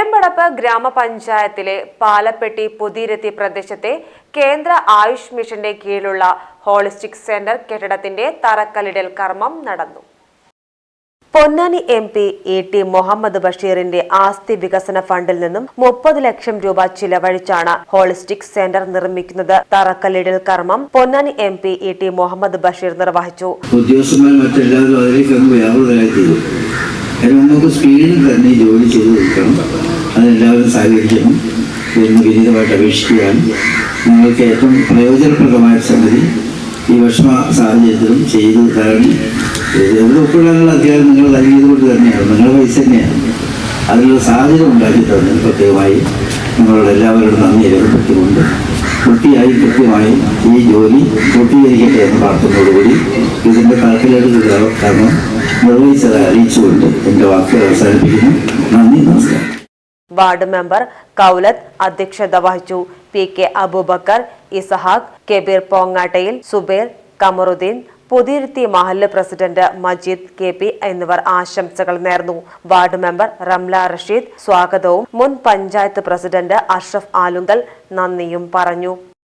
പെരുമ്പടപ്പ് ഗ്രാമപഞ്ചായത്തിലെ പാലപ്പെട്ടി പുതിരത്തി പ്രദേശത്തെ കേന്ദ്ര ആയുഷ് മിഷന്റെ കീഴിലുള്ള ഹോളിസ്റ്റിക് സെന്റർ കെട്ടിടത്തിന്റെ തറക്കല്ലിടൽ കർമ്മം നടന്നു. Ponnani M P E T Muhammad ബഷീറിന്റെ ആസ്തി വികസന ഫണ്ടിൽ നിന്നും മുപ്പത് ലക്ഷം രൂപ ചിലവഴിച്ചാണ് ഹോളിസ്റ്റിക് സെന്റർ നിർമ്മിക്കുന്നത്. തറക്കല്ലിടൽ കർമ്മം Ponnani M P E T Muhammad Basheer നിർവഹിച്ചു. ഉദ്യോഗസ്ഥന്മാർ നമുക്ക് സ്പീഡിൽ തന്നെ ജോലി ചെയ്ത് കൊടുക്കണം അതെല്ലാവരും സഹകരിക്കണം. എന്ന് വിനീതമായിട്ട് അപേക്ഷിക്കുകയാണ്. നിങ്ങൾക്ക് ഏറ്റവും പ്രയോജനപ്രദമായ സംഗതി ഈ വിഷമ സാഹചര്യത്തിലും ചെയ്തു തരണം എവിടെ അധികാരം നിങ്ങൾ നൽകിയത് കൊണ്ട് തന്നെയാണ്. നിങ്ങളുടെ പൈസ തന്നെയാണ്. അതിനുള്ള സാഹചര്യം ഉണ്ടാക്കി തന്നെ പ്രത്യേകമായി നിങ്ങളോട് എല്ലാവരോടും നന്ദി രേഖപ്പെടുത്തിക്കൊണ്ട് വൃത്തിയായി കൃത്യമായി ഈ ജോലി പൂർത്തീകരിക്കട്ടെ എന്ന് പ്രാർത്ഥനയോടുകൂടി ഇതിന്റെ താൽക്കാലിക കാരണം വാർഡ് മെമ്പർ കൗലത്ത് അധ്യക്ഷത വഹിച്ചു. പി കെ അബൂബക്കർ ഇസഹാഖ് കെബീർ പോങ്ങാട്ടയിൽ സുബേർ കമറുദ്ദീൻ പുതിരുത്തി മഹല്ല് പ്രസിഡന്റ് മജീദ് കെ പി എന്നിവർ ആശംസകൾ നേർന്നു. വാർഡ് മെമ്പർ റംല റഷീദ് സ്വാഗതവും മുൻ പഞ്ചായത്ത് പ്രസിഡന്റ് അഷ്റഫ് ആലുങ്കൽ നന്ദിയും പറഞ്ഞു.